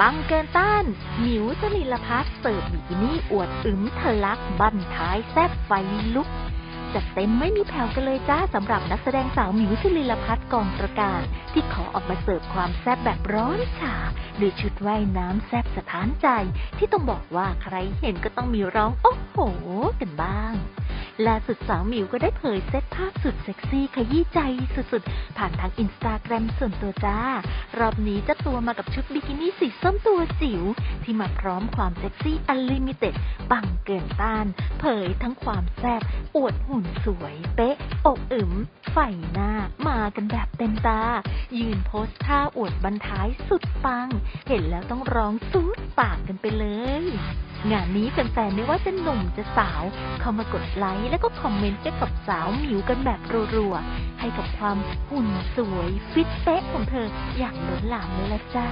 ปังเกินต้าน หมิวสลิลพัฒน์เสิร์ฟบิกินี่อวดอึมทะลักบั้นท้ายแซ่บไฟลุกจัดเต็มไม่มีแผ่วกันเลยจ้าสำหรับนักแสดงสาวหมิวสิลิลพัฒน์กองตระการ ที่ขอออกมาเสิร์ฟความแซ่บแบบร้อนฉาด้วยชุดว่ายน้ำแซ่บสะท้านใจ ที่ต้องบอกว่าใครเห็นก็ต้องมีร้องโอ้โห กันบ้าง ล่าสุดสาวหมิวก็ได้เผยเซตภาพสุดเซ็กซี่ขยี้ใจสุดๆ ผ่านทางอินสตาแกรมส่วนตัวจ้า รอบนี้เจะตัวมากับชุดบิกินี่สีส้มตัวจิ๋วที่มาพร้อมความเซ็กซี่อันลิมิเต็ดปังเกินต้าน เผยทั้งความแซ่บอวดหุ่นสวย เป๊ะ อกอึมไฟหน้ามากันแบบเต็มตา ยืนโพสท่าอวดบันท้ายสุดปัง เห็นแล้วต้องร้องซูดปากกันไปเลย งานนี้แฟนๆไม่ว่าจะหนุ่มจะสาว เข้ามากดไลค์และก็คอมเมนต์เกี่กับสาวหมิวกันแบบรัวๆ ให้กับความหุ่นสวย ฟิตเป๊ะของเธออย่างล้นหลามเลยละจ้า